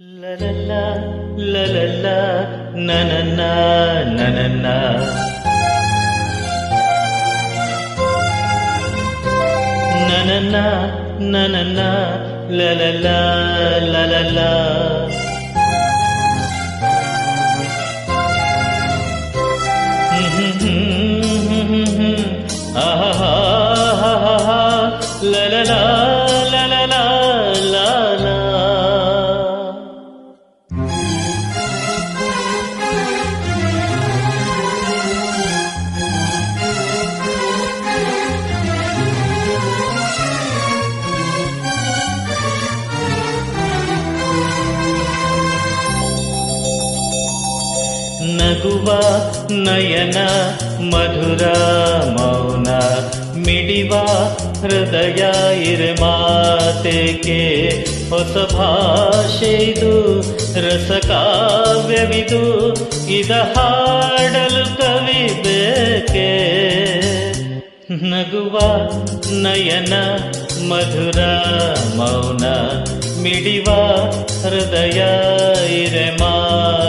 La la la, la la la, na na na, na na na. Na na na, na na na, la la la, la la la. Mm-hmm. mm-hmm. ನಗುವ ನಯನ ಮಧುರ ಮೌನ ಮಿಡಿವ ಹೃದಯ ಇರೆ ಮಾತೆಗೆ ಹೊಸ ಭಾಷೆ ಇದು, ರಸಕಾವ್ಯವಿದು, ಇದ ಹಾಡಲು ಕವಿ ಬೇಕೆ? ನಗುವ ನಯನ ಮಧುರ ಮೌನ ಮಿಡಿವ ಹೃದಯ ಇರೆ ಮಾತೆಗೆ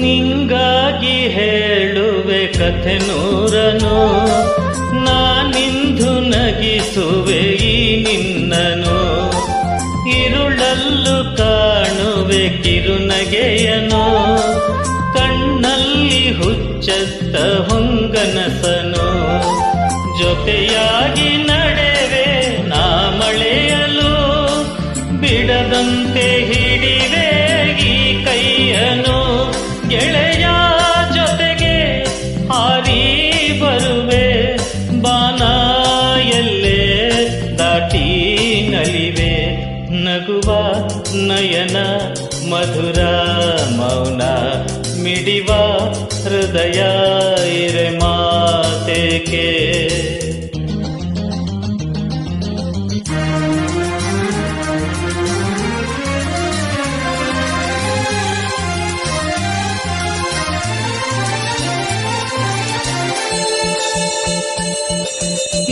ನಿಂಗಾಗಿ ಹೇಳುವೆ ಕಥೆ ನೂರನು. ನಾನಿಂದು ನಗಿಸುವೆ ಈ ನಿನ್ನನು. ಇರುಳಲ್ಲು ಕಾಣುವೆ ಕಿರುನಗೆಯನು ಕಣ್ಣಲ್ಲಿ ಹುಚ್ಚತ್ತ ಹೊಂಗನಸನು ಜೊತೆಯಾಗಿ ನಡೆವೆ ನಾ ಮಳೆಯಲು ಬಿಡದಂತೆ ಹಿಡಿವೆ ಈ ಕೈಯನು ಗೆಳೆಯ ನಲಿವೆ ನಗುವ ನಯನ ಮಧುರ ಮೌನ ಮಿಡಿವ ಹೃದಯ ಇರೆ ಮಾತೆಗೆ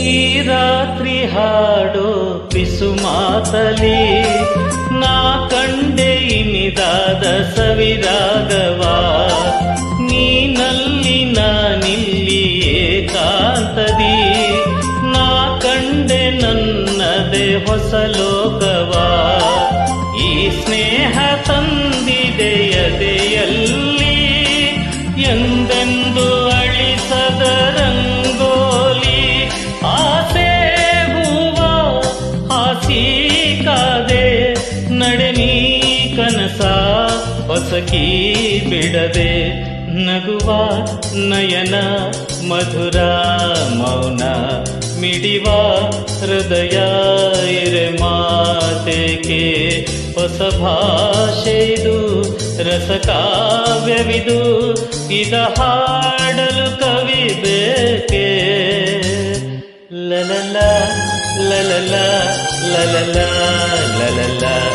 ಈ ರಾತ್ರಿ ಹಾಡೋ ಪಿಸು ಮಾತಲಿ, ನಾ ಕಂಡೆ ಇನಿದಾದ ಸವಿರಾಗವ ನೀನಲ್ಲಿ ನಾನಿಲ್ಲಿ ಏಕಾಂತದಿ, ನಾ ಕಂಡೆ ನನ್ನದೆ ಹೊಸ ಲೋಕವ. ಈ ಸ್ನೇಹ ತಂದಿದೆಯದೆಯಲ್ಲಿ ಎಂದೆಂದು ಹೊಸಕಿ ಬಿಡದೆ ನಗುವ ನಯನ ಮಧುರ ಮೌನ ಮಿಡಿವ ಹೃದಯ ಇರೆ ಮಾತೆಗೆ ಹೊಸ ಭಾಷೆದು ರಸ ಕಾವ್ಯವಿದು ಇದ ಹಾಡಲು ಕವಿ ಬೇಕೆ? ಲಲಲ ಲಲಲ ಲಲಲ ಲಲಲ.